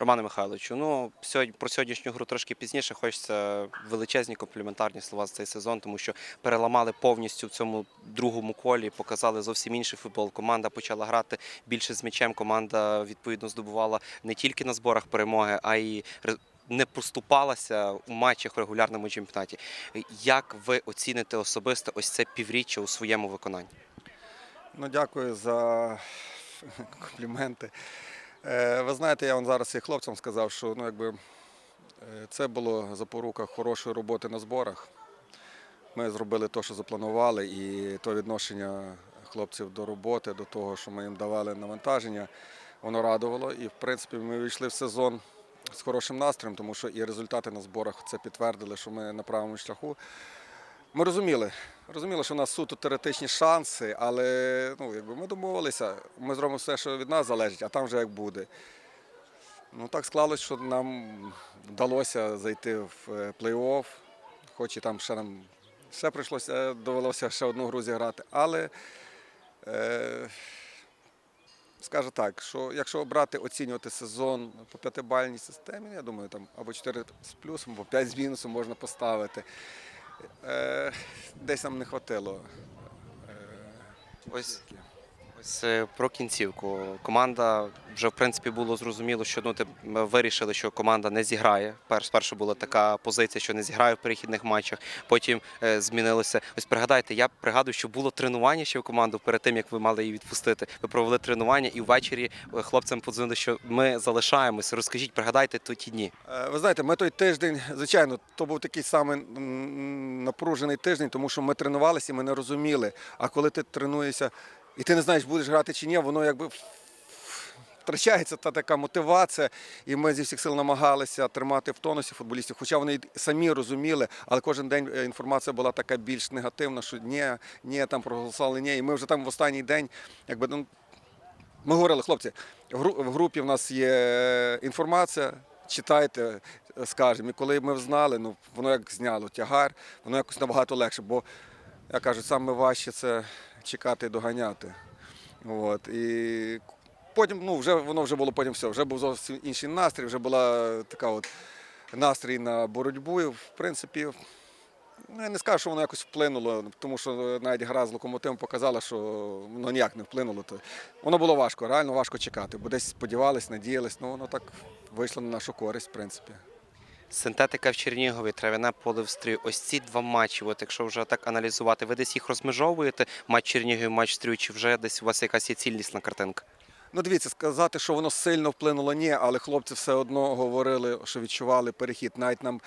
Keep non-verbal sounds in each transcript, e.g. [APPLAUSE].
Романе Михайловичу, ну сьогодні про сьогоднішню гру трошки пізніше. Хочеться величезні компліментарні слова за цей сезон, тому що переламали повністю в цьому другому колі, показали зовсім інший футбол. Команда почала грати більше з м'ячем. Команда відповідно здобувала не тільки на зборах перемоги, а й не поступалася у матчах в регулярному чемпіонаті. Як ви оціните особисто ось це півріччя у своєму виконанні? Ну, дякую за [LAUGHS] компліменти. Е, Ви знаєте, я вам зараз і хлопцям сказав, що ну, якби, е, це було запорука хорошої роботи на зборах. Ми зробили те, що запланували, і то відношення хлопців до роботи, до того, що ми їм давали навантаження, воно радувало. І, в принципі, ми вийшли в сезон з хорошим настроєм, тому що і результати на зборах це підтвердили, що ми на правому шляху. Ми розуміли, розуміли, що у нас суто теоретичні шанси, але ну, якби ми домовилися, ми зробимо все, що від нас залежить, а там вже як буде. Ну так склалось, що нам вдалося зайти в е, плей-офф, хоч і там ще нам ще прийшлося, довелося ще одну гру зіграти. Але е, скажу так, що якщо брати, оцінювати сезон по п'ятибальній системі, я думаю, там або 4 з плюсом, або 5 з мінусом можна поставити. Е, десь нам не хватило. Е, Ось Ось е, про кінцівку. Команда вже в принципі було зрозуміло, що ну, ми вирішили, що команда не зіграє. Перш спершу була така позиція, що не зіграє в перехідних матчах. Потім е, змінилося. Ось пригадайте, я пригадую, що було тренування ще в команду перед тим, як ви мали її відпустити. Ви провели тренування і ввечері е, хлопцям подзвонили, що ми залишаємося. Розкажіть, пригадайте то ті дні. Е, Ви знаєте, ми той тиждень, звичайно, то був такий самий напружений тиждень, тому що ми тренувалися і ми не розуміли. А коли ти тренуєшся і ти не знаєш, будеш грати чи ні, воно якби втрачається та така мотивація. І ми зі всіх сил намагалися тримати в тонусі футболістів, хоча вони самі розуміли, але кожен день е, інформація була така більш негативна, що ні, ні, там проголосували ні. І ми вже там в останній день, якби ну, ми говорили, хлопці, в групі в нас є інформація, читайте, е, скажемо. І коли ми знали, ну воно як зняло тягар, воно якось набагато легше, бо я кажу, саме важче це чекати доганяти. От. І потім, ну, вже воно вже було потім все, вже був зовсім інший настрій, вже була така от настрій на боротьбу. І, в принципі, Ну, я не скажу, що воно якось вплинуло, тому що навіть гра з локомотивом показала, що воно ніяк не вплинуло. То воно було важко, реально важко чекати, бо десь сподівались, надіялись, ну воно так вийшло на нашу користь, в принципі. Синтетика в Чернігові, в стрію. Ось ці два матчі. От якщо вже так аналізувати, ви десь їх розмежовуєте? Матч Чернігів, матч стрію, чи вже десь у вас якась є цілісна картинка? Ну, дивіться, сказати, що воно сильно вплинуло, ні, але хлопці все одно говорили, що відчували перехід. Навіть нам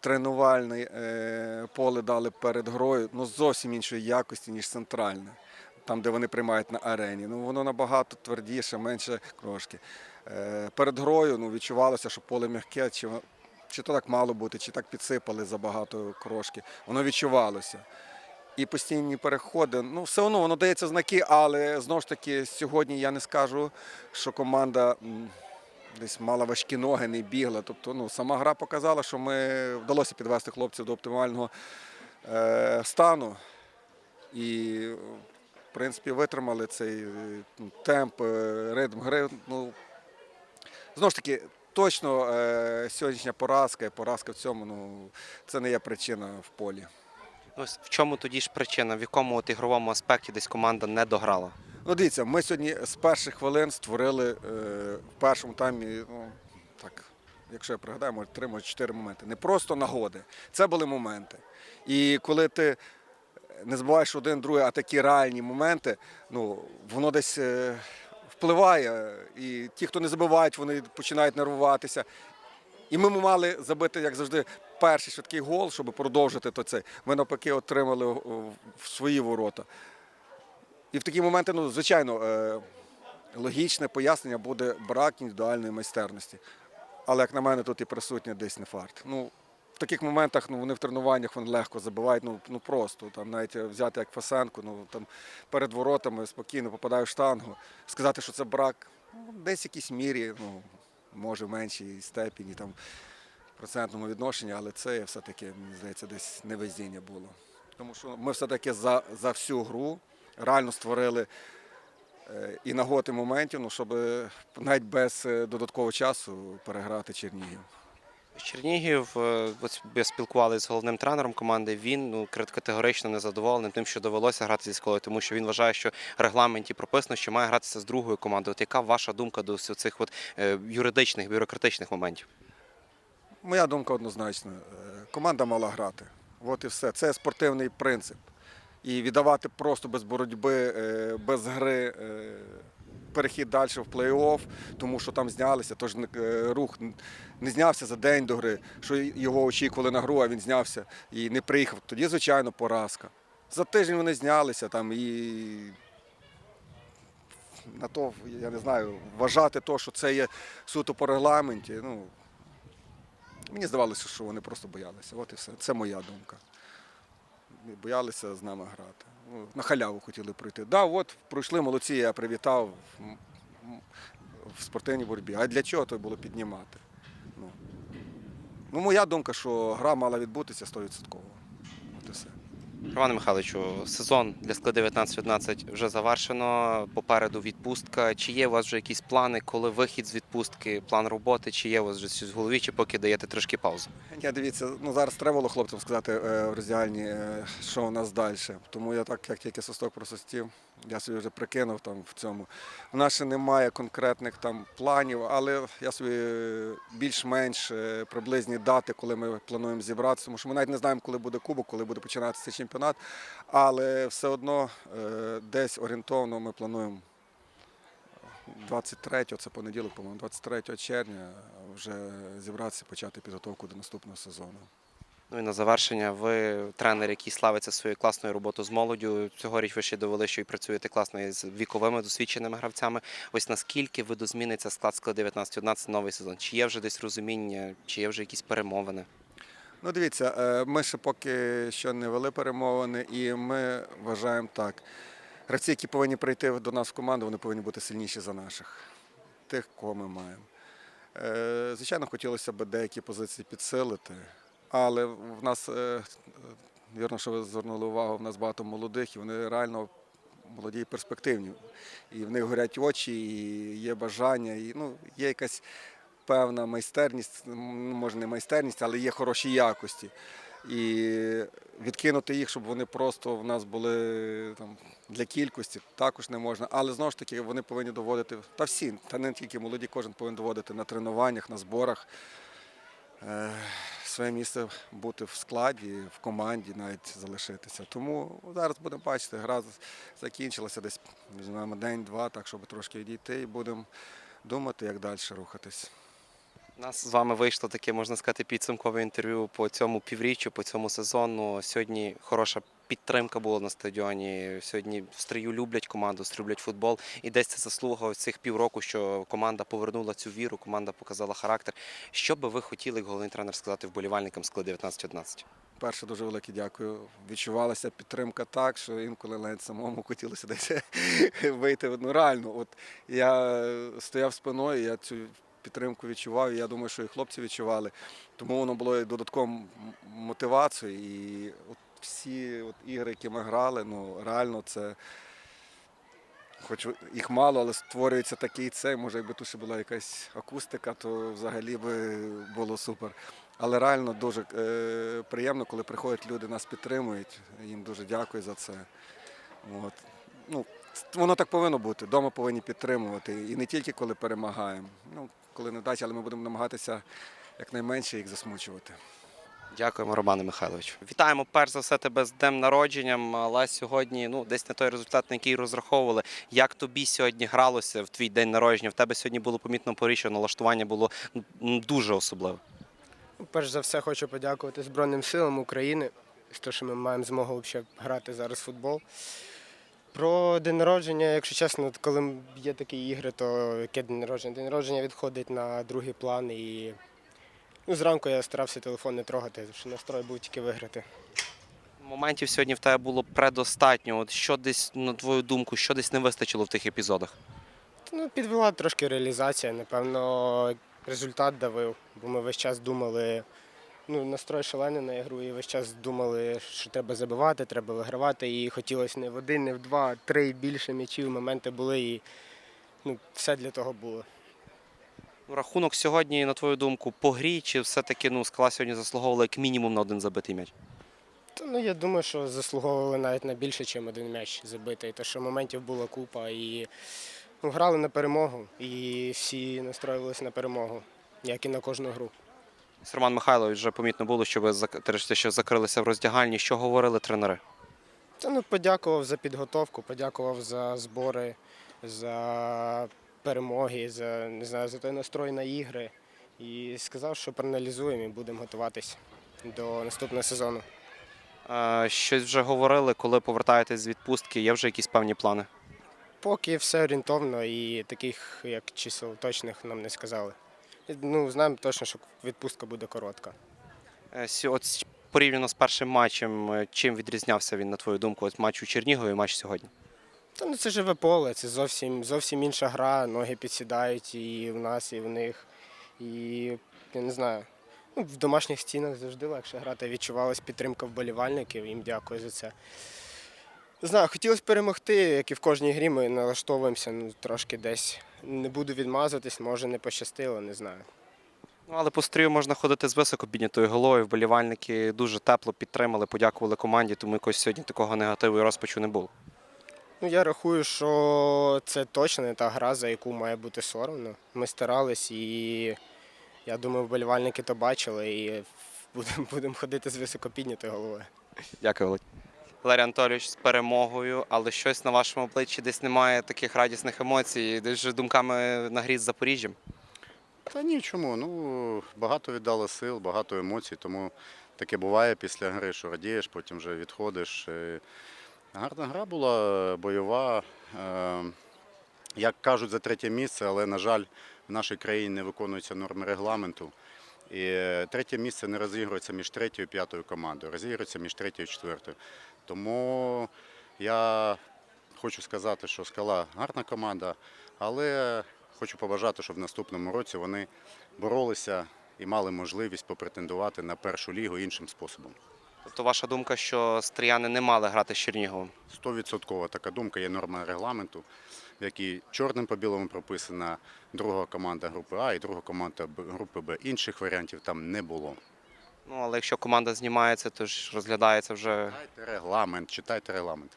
тренувальне е, поле дали перед грою, ну зовсім іншої якості, ніж центральне, там, де вони приймають на арені. Ну, воно набагато твердіше, менше крошки. Е, перед грою ну, відчувалося, що поле м'яке, чи, чи то так мало бути, чи так підсипали забагато крошки. Воно відчувалося і постійні переходи. Ну, все одно воно дається знаки, але знову ж таки, сьогодні я не скажу, що команда десь мала важкі ноги, не бігла. Тобто, ну, сама гра показала, що ми вдалося підвести хлопців до оптимального е, стану. І, в принципі, витримали цей е, темп, е, ритм гри. Ну, знову ж таки, точно е, сьогоднішня поразка і поразка в цьому, ну, це не є причина в полі. Ось в чому тоді ж причина? В якому от ігровому аспекті десь команда не дограла? Ну, дивіться, ми сьогодні з перших хвилин створили е, в першому таймі, ну так, якщо я пригадаю, може три, може чотири моменти. Не просто нагоди. Це були моменти. І коли ти не забуваєш один, другий, а такі реальні моменти, ну, воно десь е, впливає. І ті, хто не забувають, вони починають нервуватися. І ми мали забити, як завжди, перший швидкий гол, щоб продовжити то це. Ми навпаки отримали в свої ворота. І в такі моменти, ну, звичайно, е, логічне пояснення буде брак індивідуальної майстерності. Але, як на мене, тут і присутня десь не фарт. Ну, в таких моментах ну, вони в тренуваннях вони легко забивають, ну, ну просто. Там, навіть взяти як Фасенко, ну, там, перед воротами спокійно попадає в штангу. Сказати, що це брак, ну, десь в якійсь мірі, ну, може в меншій степені, там, процентному відношенні, але це все-таки, мені здається, десь невезіння було. Тому що ми все-таки за, за всю гру реально створили е, і нагод і моментів, ну, щоб навіть без е, додаткового часу переграти Чернігів. Чернігів, е, я спілкувалися з головним тренером команди. Він ну категорично не задоволений тим, що довелося грати зі школою, тому що він вважає, що в регламенті прописано, що має гратися з другою командою. От яка ваша думка до цих от е, юридичних бюрократичних моментів? Моя думка однозначна. Е, Команда мала грати. От і все. Це спортивний принцип. І віддавати просто без боротьби, е, без гри. е, Перехід далі в плей-офф, тому що там знялися, тож е, рух не знявся за день до гри, що його очікували на гру, а він знявся і не приїхав. Тоді, звичайно, поразка. За тиждень вони знялися там і на то, я не знаю, вважати то, що це є суто по регламенті. Ну, Мені здавалося, що вони просто боялися. От і все. Це моя думка. Боялися з нами грати. Ну, На халяву хотіли пройти. Да, от пройшли молодці, я привітав в спортивній боротьбі. А для чого то було піднімати? Ну, ну моя думка, що гра мала відбутися 100%. От і все. Романе Михайловичу, сезон для складу 19-11 вже завершено. Попереду відпустка. Чи є у вас вже якісь плани, коли вихід з відпустки, план роботи, чи є у вас вже щось в голові, чи поки даєте трошки паузу? Я дивіться, ну зараз треба було хлопцям сказати е, в роздягальні, е, що у нас далі. Тому я так, як тільки свисток просостів, я собі вже прикинув там в цьому. У нас ще немає конкретних там планів, але я собі більш-менш е, приблизні дати, коли ми плануємо зібратися, тому що ми навіть не знаємо, коли буде кубок, коли буде починатися чемпіонат. Але все одно е, десь орієнтовно ми плануємо 23, це понеділок, по-моєму, 23 червня вже зібратися, почати підготовку до наступного сезону. Ну і на завершення, ви тренер, який славиться своєю класною роботою з молоддю. Цьогоріч ви ще довели, що і працюєте класно із віковими досвідченими гравцями. Ось наскільки видозміниться склад склад 19-11 новий сезон? Чи є вже десь розуміння, чи є вже якісь перемовини? Ну, дивіться, е, ми ще поки що не вели перемовини, і ми вважаємо так. Гравці, які повинні прийти до нас в команду, вони повинні бути сильніші за наших, тих, кого ми маємо. Е, Звичайно, хотілося б деякі позиції підсилити, але в нас, е, вірно, що ви звернули увагу, в нас багато молодих, і вони реально молоді і перспективні. І в них горять очі, і є бажання, і ну, є якась певна майстерність, ну, може не майстерність, але є хороші якості. І відкинути їх, щоб вони просто в нас були там, для кількості, також не можна. Але знову ж таки вони повинні доводити, та всі, та не тільки молоді, кожен повинен доводити на тренуваннях, на зборах. Е, своє місце бути в складі, в команді, навіть залишитися. Тому зараз будемо бачити, гра закінчилася десь візьмемо день-два, так щоб трошки відійти і будемо думати, як далі рухатись. У нас з вами вийшло таке, можна сказати, підсумкове інтерв'ю по цьому півріччю, по цьому сезону. Сьогодні хороша підтримка була на стадіоні. Сьогодні в стрію люблять команду, люблять футбол. І десь це заслуга цих півроку, що команда повернула цю віру, команда показала характер. Що би ви хотіли, як головний тренер, сказати вболівальникам складу 19-11? Перше, дуже велике дякую. Відчувалася підтримка так, що інколи навіть самому хотілося [LAUGHS] десь вийти. Ну реально, от я стояв спиною, я цю підтримку відчував, і я думаю, що і хлопці відчували. Тому воно було і мотивацією. І от всі от ігри, які ми грали, ну реально це. Хоч їх мало, але створюється такий цей. Може, якби тут ще була якась акустика, то взагалі би було супер. Але реально дуже е, приємно, коли приходять люди, нас підтримують. Їм дуже дякую за це. От. Ну, воно так повинно бути. Дома повинні підтримувати. І не тільки коли перемагаємо. Ну, коли не вдача, але ми будемо намагатися якнайменше їх засмучувати. Дякуємо, Романе Михайловичу. Вітаємо перш за все тебе з днем народженням. Але сьогодні ну десь не той результат, на який розраховували. Як тобі сьогодні гралося в твій день народження? В тебе сьогодні було помітно порі, налаштування було дуже особливе. Ну, Перш за все хочу подякувати Збройним силам України за те, що ми маємо змогу взагалі грати зараз в футбол. Про день народження, якщо чесно, коли є такі ігри, то яке день народження? День народження відходить на другий план і ну, зранку я старався телефон не трогати, тому що настрой був тільки виграти. Моментів сьогодні в тебе було предостатньо. От що десь, на твою думку, що десь не вистачило в тих епізодах? Ну, підвела трошки реалізація, напевно, результат давив, бо ми весь час думали, ну, настрой шалений на ігру, і весь час думали, що треба забивати, треба вигравати. І хотілося не в один, не в два, а три більше м'ячів, моменти були, і ну, все для того було. Рахунок сьогодні, на твою думку, по грі, чи все-таки ну, скала сьогодні заслуговувала як мінімум на один забитий м'яч? Та, ну, я думаю, що заслуговували навіть на більше, ніж один м'яч забитий. Тому що моментів була купа і ну, грали на перемогу, і всі настроювалися на перемогу, як і на кожну гру. Роман Михайлович вже помітно було, що ви що закрилися в роздягальні. Що говорили тренери? Та ну подякував за підготовку, подякував за збори, за перемоги, за не знаю, за той настрой на ігри. І сказав, що проаналізуємо і будемо готуватись до наступного сезону. Е, Щось вже говорили, коли повертаєтесь з відпустки, є вже якісь певні плани? Поки все орієнтовно і таких як чисел точних нам не сказали. Ну, знаємо точно, що відпустка буде коротка. Е, От порівняно з першим матчем, е, чим відрізнявся він, на твою думку, от матч у Чернігові і матч сьогодні? Та ну це живе поле, це зовсім, зовсім інша гра, ноги підсідають і в нас, і в них. І я не знаю. Ну, в домашніх стінах завжди легше грати. Відчувалась підтримка вболівальників, їм дякую за це. Не знаю, хотілося перемогти, як і в кожній грі ми налаштовуємося ну, трошки десь. Не буду відмазуватись, може не пощастило, не знаю. Ну, але по стрію можна ходити з високо піднятою головою. Вболівальники дуже тепло підтримали, подякували команді, тому якось сьогодні такого негативу і розпачу не було. Ну, я рахую, що це точно не та гра, за яку має бути соромно. Ми старались і я думаю, вболівальники то бачили і [LAUGHS] будемо будем ходити з високо піднятою головою. Дякую, Володь. Валерій Анатолійович, з перемогою, але щось на вашому обличчі десь немає таких радісних емоцій, десь вже думками на грі з Запоріжжям. Та ні, чому? Ну, багато віддали сил, багато емоцій, тому таке буває після гри, що радієш, потім вже відходиш. Е, Гарна гра була, бойова. Е, Як кажуть, за третє місце, але, на жаль, в нашій країні не виконуються норми регламенту. І е, третє місце не розігрується між третьою і п'ятою командою, розігрується між третьою і четвертою. Тому я хочу сказати, що скала гарна команда, але хочу побажати, щоб в наступному році вони боролися і мали можливість попретендувати на першу лігу іншим способом. Тобто ваша думка, що стріяни не мали грати з Черніговим? Стовідсоткова така думка є норма регламенту, в якій чорним по білому прописана друга команда групи А і друга команда групи Б. Інших варіантів там не було. Ну, але якщо команда знімається, то ж розглядається вже. Читайте регламент, читайте регламент.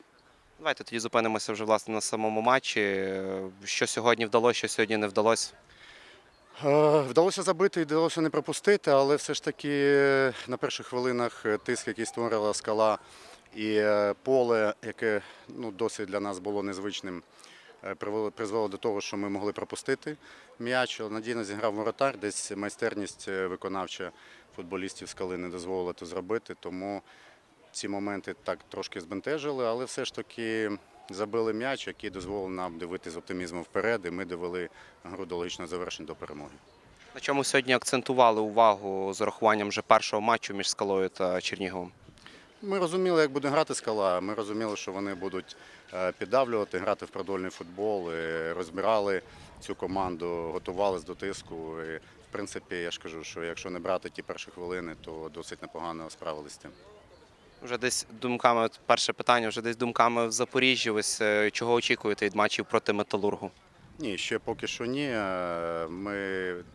Давайте тоді зупинимося вже власне на самому матчі. Що сьогодні вдалося, що сьогодні не вдалося. Е, Вдалося забити і вдалося не пропустити, але все ж таки е, на перших хвилинах е, тиск, який створила скала, і поле, яке ну, досить для нас було незвичним, призвело до того, що ми могли пропустити м'яч. Надійно зіграв воротар, десь майстерність е, виконавча футболістів скали не дозволила це зробити. Тому ці моменти так трошки збентежили, але все ж таки забили м'яч, який дозволив нам дивитися з оптимізмом вперед, і ми довели гру до логічного завершення до перемоги. На чому сьогодні акцентували увагу з урахуванням вже першого матчу між скалою та Черніговим? Ми розуміли, як буде грати скала. Ми розуміли, що вони будуть е, піддавлювати, грати в продольний футбол. і Розбирали цю команду, готувалися до тиску. І, в принципі, я ж кажу, що якщо не брати ті перші хвилини, то досить непогано справилися з тим. Вже десь думками, перше питання, вже десь думками в Запоріжжі. Ось е, чого очікуєте від матчів проти металургу? Ні, ще поки що ні. Е, Ми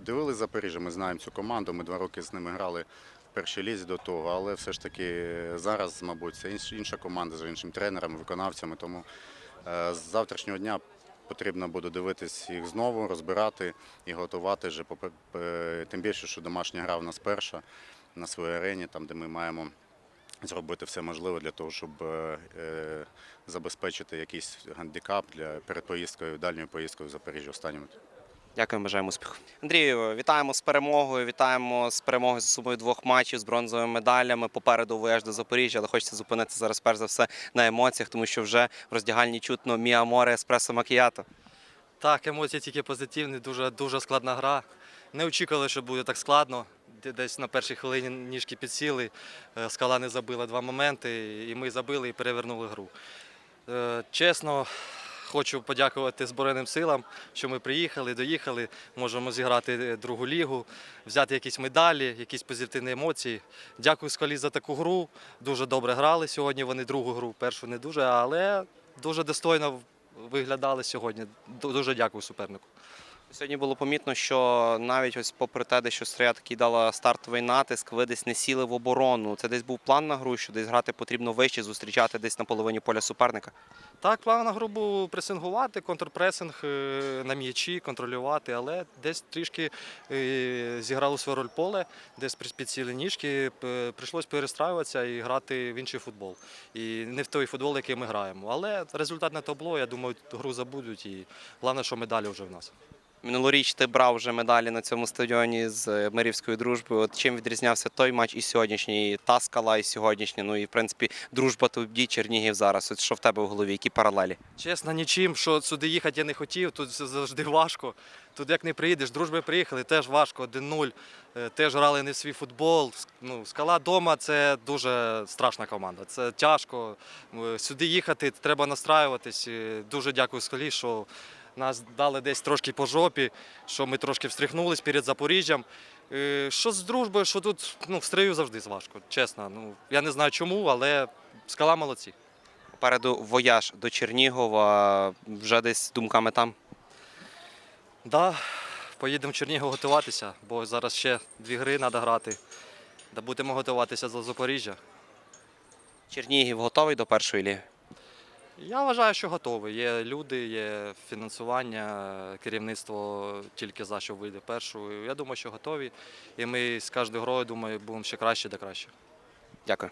дивилися Запоріжжя, ми знаємо цю команду. Ми два роки з ними грали першій лізі до того, але все ж таки зараз, мабуть, це інша команда з іншим тренером, виконавцями. Тому е, з завтрашнього дня потрібно буде дивитись їх знову, розбирати і готувати вже. Тим більше, що домашня гра в нас перша на своїй арені, там де ми маємо. Зробити все можливе для того, щоб е, е, забезпечити якийсь гандикап для перед поїздкою, дальньою поїздкою в Запоріжжя останньому. Дякуємо, бажаємо успіху. Андрію, вітаємо з перемогою. Вітаємо з перемогою за собою двох матчів з бронзовими медалями. Попереду вояж до Запоріжжя, але хочеться зупинитися зараз перш за все на емоціях, тому що вже в роздягальні чутно Міа Море Еспресо Макіято. Так, емоції тільки позитивні, дуже, дуже складна гра. Не очікували, що буде так складно. Десь на першій хвилині ніжки підсіли, е, скала не забила два моменти, і ми забили і перевернули гру. Е, Чесно, хочу подякувати Збройним силам, що ми приїхали, доїхали, можемо зіграти е, другу лігу, взяти якісь медалі, якісь позитивні емоції. Дякую Скалі за таку гру. Дуже добре грали сьогодні. Вони другу гру, першу не дуже, але дуже достойно виглядали сьогодні. Дуже дякую супернику. Сьогодні було помітно, що навіть ось попри те, що Стрия такий дала стартовий натиск, ви десь не сіли в оборону. Це десь був план на гру, що десь грати потрібно вище, зустрічати десь на половині поля суперника. Так, план на гру був пресингувати, контрпресинг е, на м'ячі, контролювати, але десь трішки е, зіграло свою роль поле, десь підсіли ніжки, прийшлось перестраюватися і грати в інший футбол. І не в той футбол, який ми граємо. Але результат на табло, я думаю, гру забудуть і головне, що медалі вже в нас. Минулоріч ти брав вже медалі на цьому стадіоні з е, Мирівською дружбою. От чим відрізнявся той матч і сьогоднішній, та скала і сьогоднішній. Ну і в принципі дружба тоді Чернігів зараз. От що в тебе в голові? Які паралелі? Чесно, нічим, що сюди їхати я не хотів, тут завжди важко. Тут як не приїдеш, дружби приїхали, теж важко, 1-0, е, теж грали не свій футбол. Ну, скала дома це дуже страшна команда. Це тяжко. Е, Сюди їхати треба настраюватись. Дуже дякую скалі, що нас дали десь трошки по жопі, що ми трошки встряхнулись перед Запоріжжям. Е, Що з дружбою, що тут ну, в стрию завжди важко, чесно. Ну, я не знаю чому, але скала молодці. Попереду вояж до Чернігова. Вже десь думками там. Да, поїдемо в Чернігів готуватися, бо зараз ще дві гри треба грати. Да будемо готуватися до Запоріжжя. Чернігів готовий до першої ліги. Я вважаю, що готовий. Є люди, є фінансування, керівництво тільки за що вийде першу. Я думаю, що готові. І ми з кожною грою, думаю, будемо ще краще та краще. Дякую.